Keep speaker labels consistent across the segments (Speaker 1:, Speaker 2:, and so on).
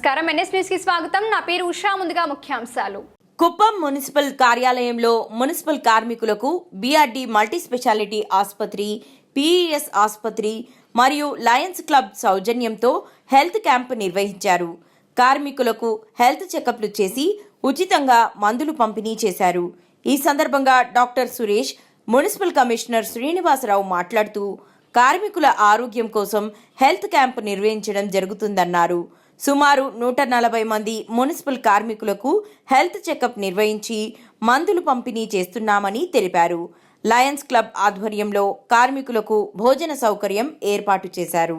Speaker 1: నమస్కారం. ఎన్ఎస్ న్యూస్కి స్వాగతం. నా పేరు ఉషా. ముందుగా ముఖ్యాంశాలు.
Speaker 2: కుప్పం మున్సిపల్ కార్యాలయంలో మున్సిపల్ కార్మికులకు బీఆర్డీ మల్టీ స్పెషాలిటీ ఆసుపత్రి పీఈఎస్ ఆసుపత్రి మరియు లయన్స్ క్లబ్ సౌజన్యంతో హెల్త్ క్యాంప్ నిర్వహించారు. కార్మికులకు హెల్త్ చెకప్లు చేసి ఉచితంగా మందులు పంపిణీ చేశారు. ఈ సందర్భంగా doctor Suresh municipal commissioner Srinivasarao మాట్లాడుతూ కార్మికుల ఆరోగ్యం కోసం హెల్త్ క్యాంప్ నిర్వహించడం జరుగుతుందన్నారు. సుమారు నూట నలభై మంది మున్సిపల్ కార్మికులకు హెల్త్ చెకప్ నిర్వహించి మందులు పంపిణీ చేస్తున్నామని తెలిపారు. లయన్స్ క్లబ్ ఆధ్వర్యంలో కార్మికులకు భోజన సౌకర్యం ఏర్పాటు చేశారు.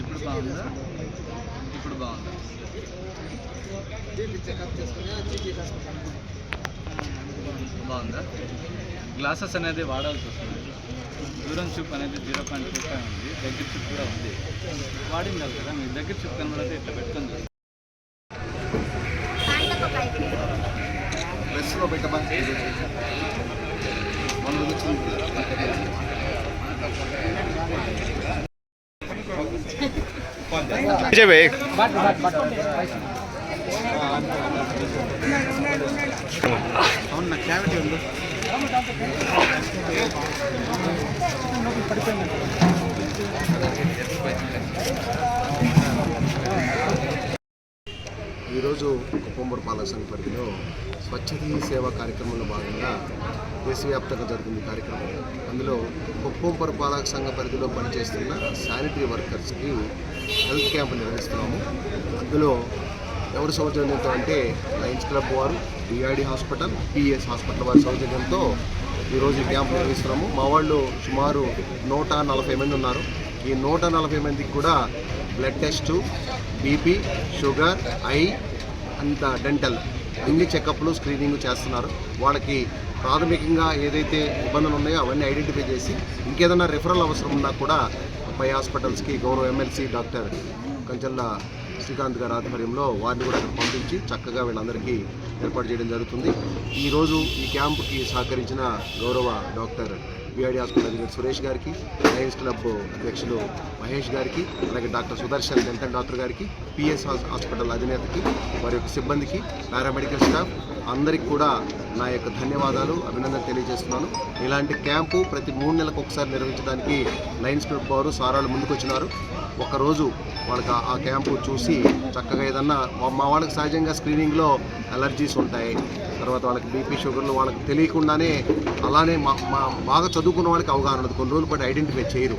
Speaker 3: ఇప్పుడు బాగుందా ఇప్పుడు బాగుందా బాగుందా గ్లాసెస్ అనేది వాడాల్సి వస్తుంది. దూరం చూపు అనేది జీరో పాయింట్ టూ ఫైవ్ ఉంది. దగ్గర చూపు కూడా ఉంది. వాడిండాలి కదా మీ దగ్గర చూపు కనబడితే ఇట్లా పెట్టుకొని చూడండి.
Speaker 4: ప్రెస్లో పెట్టమా మన వచ్చింది అవును నాకు క్యావిటీ ఉంది ఈరోజు కుప్పంబూరు పాలక సంఘ పరిధిలో స్వచ్ఛత సేవ సేవా కార్యక్రమంలో భాగంగా దేశవ్యాప్తంగా జరుగుతుంది కార్యక్రమం. అందులో కుప్పంపుర పాలక సంఘ పరిధిలో పనిచేస్తున్న శానిటరీ వర్కర్స్కి హెల్త్ క్యాంప్ నిర్వహిస్తున్నాము. అందులో ఎవరి సౌజన్యంతో అంటే లయన్స్ క్లబ్ వారు డిఆర్డి హాస్పిటల్ పిఎస్ హాస్పిటల్ వారి సౌజన్యంతో ఈరోజు ఈ క్యాంప్ నిర్వహిస్తున్నాము. మా వాళ్ళు సుమారు నూట నలభై మంది ఉన్నారు. ఈ నూట నలభై మందికి కూడా blood test BP sugar eye అంత డెంటల్. అన్ని చెకప్లు స్క్రీనింగ్ చేస్తున్నారు. వాళ్ళకి ప్రాథమికంగా ఏదైతే ఇబ్బందులు ఉన్నాయో అవన్నీ ఐడెంటిఫై చేసి ఇంకేదైనా రిఫరల్ అవసరం ఉన్నా కూడా పై హాస్పిటల్స్కి గౌరవ ఎమ్మెల్సీ డాక్టర్ కంచల్ల శ్రీకాంత్ గారి ఆధ్వర్యంలో వారిని కూడా అక్కడ పంపించి చక్కగా వీళ్ళందరికీ ఏర్పాటు చేయడం జరుగుతుంది. ఈరోజు ఈ క్యాంపుకి సహకరించిన గౌరవ డాక్టర్ బిఆర్డి హాస్పిటల్ అధినేత సురేష్ గారికి లయన్స్ క్లబ్ అధ్యక్షులు మహేష్ గారికి అలాగే డాక్టర్ సుదర్శన్ డెంటల్ డాక్టర్ గారికి పిఎస్ హాస్పిటల్ అధినేతకి వారి యొక్క సిబ్బందికి పారామెడికల్ స్టాఫ్ అందరికి కూడా నా యొక్క ధన్యవాదాలు అభినందన తెలియజేస్తున్నాను. ఇలాంటి క్యాంపు ప్రతి మూడు నెలలకు ఒకసారి నిర్వహించడానికి లయన్స్ క్లబ్ వారు సారాలు ముందుకొచ్చినారు. ఒకరోజు వాళ్ళకి ఆ- క్యాంపు చూసి చక్కగా ఏదన్నా మా- వాళ్ళకి సహజంగా స్క్రీనింగ్లో అలర్జీస్ ఉంటాయి. తర్వాత వాళ్ళకి బీపీ షుగర్లు వాళ్ళకి తెలియకుండానే అలానే మా మా బాగా చదువుకున్న వాళ్ళకి అవగాహన ఉండదు కొన్ని రోజులు పాటు ఐడెంటిఫై చేయరు.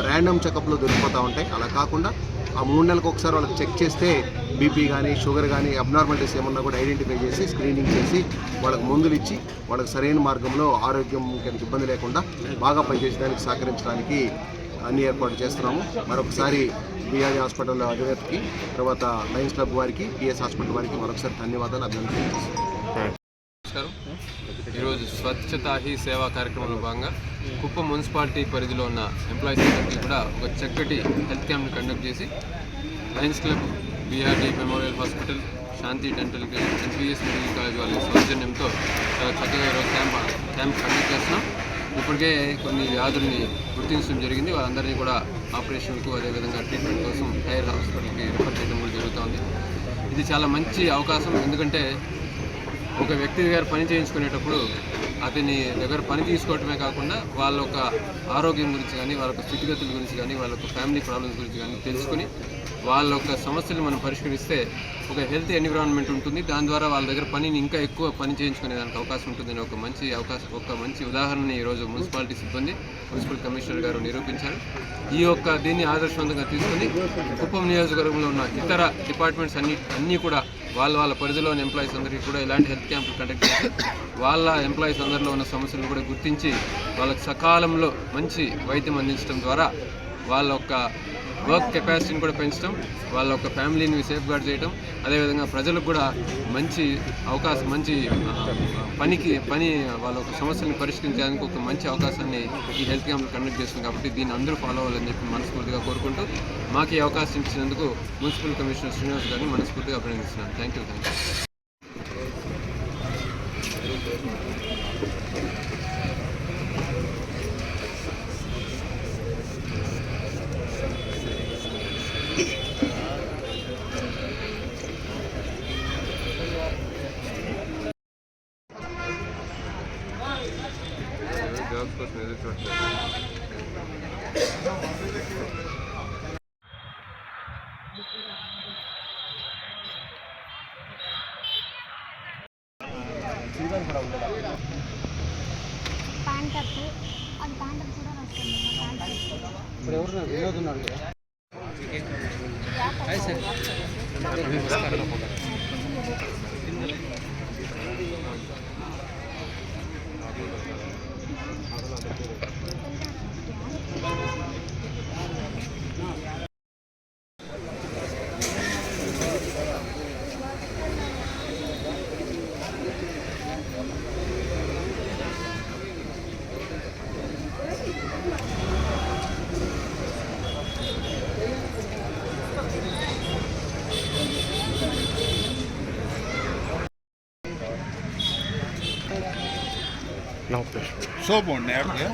Speaker 4: ర్యాండమ్ చెకప్లో దొరికిపోతూ ఉంటాయి. అలా కాకుండా ఆ మూడు నెలలకు ఒకసారి వాళ్ళకి చెక్ చేస్తే బీపీ కానీ షుగర్ కానీ అబ్నార్మాలిటీస్ ఏమన్నా కూడా ఐడెంటిఫై చేసి స్క్రీనింగ్ చేసి వాళ్ళకి మందులు ఇచ్చి వాళ్ళకి సరైన మార్గంలో ఆరోగ్యం ఇబ్బంది లేకుండా బాగా పనిచేసేదానికి సహకరించడానికి అన్ని ఏర్పాటు చేస్తున్నాము. మరొకసారి బీఆర్డీ హాస్పిటల్ అధినేతకి తర్వాత లయన్స్ క్లబ్ వారికి పిఎస్ హాస్పిటల్ వారికి మరొకసారి ధన్యవాదాలు అభినందనలు.
Speaker 5: నమస్కారం. ఈరోజు స్వచ్ఛతా హీ సేవా కార్యక్రమంలో భాగంగా కుప్పం మున్సిపాలిటీ పరిధిలో ఉన్న ఎంప్లాయీస్ అందరికీ కూడా ఒక చక్కటి హెల్త్ క్యాంప్ని కండక్ట్ చేసి Lions Club BRD memorial hospital Shanti dental NPS medical college వాళ్ళ సౌజన్యంతో చాలా చక్కగా ఈరోజు క్యాంప్ క్యాంప్ కండక్ట్ చేస్తున్నాం. ఇప్పటికే కొన్ని వ్యాధుల్ని గుర్తించడం జరిగింది. వాళ్ళందరినీ కూడా ఆపరేషన్కు అదేవిధంగా ట్రీట్మెంట్ కోసం హైయర్ హాస్పిటల్కి రిఫర్ చేయడం కూడా జరుగుతుంది. ఇది చాలా మంచి అవకాశం. ఎందుకంటే ఒక వ్యక్తి దగ్గర పని చేయించుకునేటప్పుడు అతని దగ్గర పని తీసుకోవటమే కాకుండా వాళ్ళ యొక్క ఆరోగ్యం గురించి కానీ వాళ్ళ యొక్క స్థితిగతుల గురించి కానీ వాళ్ళ యొక్క ఫ్యామిలీ ప్రాబ్లమ్స్ గురించి కానీ తెలుసుకుని వాళ్ళ యొక్క సమస్యలు మనం పరిష్కరిస్తే ఒక హెల్త్ ఎన్విరాన్మెంట్ ఉంటుంది. దాని ద్వారా వాళ్ళ దగ్గర పనిని ఇంకా ఎక్కువ పని చేయించుకునే దానికి అవకాశం ఉంటుందని ఒక మంచి అవకాశం ఒక మంచి ఉదాహరణని ఈరోజు మున్సిపాలిటీ సిబ్బంది మున్సిపల్ కమిషనర్ గారు నిరూపించారు. ఈ యొక్క దీన్ని ఆదర్శవంతంగా తీసుకుని కుప్పం నియోజకవర్గంలో ఉన్న ఇతర డిపార్ట్మెంట్స్ అన్ని అన్నీ కూడా వాళ్ళ వాళ్ళ పరిధిలోని ఎంప్లాయీస్ అందరికీ కూడా ఇలాంటి హెల్త్ క్యాంపులు కండక్ట్ చేసి వాళ్ళ ఎంప్లాయీస్ అందరిలో ఉన్న సమస్యలను కూడా గుర్తించి వాళ్ళకి సకాలంలో మంచి వైద్యం అందించడం ద్వారా వాళ్ళ యొక్క వర్క్ కెపాసిటీని కూడా పెంచడం వాళ్ళ ఒక ఫ్యామిలీని సేఫ్ గార్డ్ చేయడం అదేవిధంగా ప్రజలకు కూడా మంచి అవకాశం మంచి పనికి పని వాళ్ళ ఒక సమస్యలను పరిష్కరించడానికి ఒక మంచి అవకాశాన్ని ఈ హెల్త్ క్యాంప్ కండక్ట్ చేస్తుంది కాబట్టి దీన్ని అందరూ ఫాలో అవ్వాలని చెప్పి మనస్ఫూర్తిగా కోరుకుంటూ మాకు ఈ అవకాశం ఇచ్చినందుకు మున్సిపల్ కమిషనర్ శ్రీనివాస్ గారిని మనస్ఫూర్తిగా అభినందిస్తున్నాను. Thank you thank you jobs కోసం ఎదురు చూడలేదు
Speaker 6: ప్యాంట్ అప్ అది ప్యాంట్ అప్ కూడా వస్తుంది ప్యాంట్
Speaker 7: సోప్ ఉండే అట్లా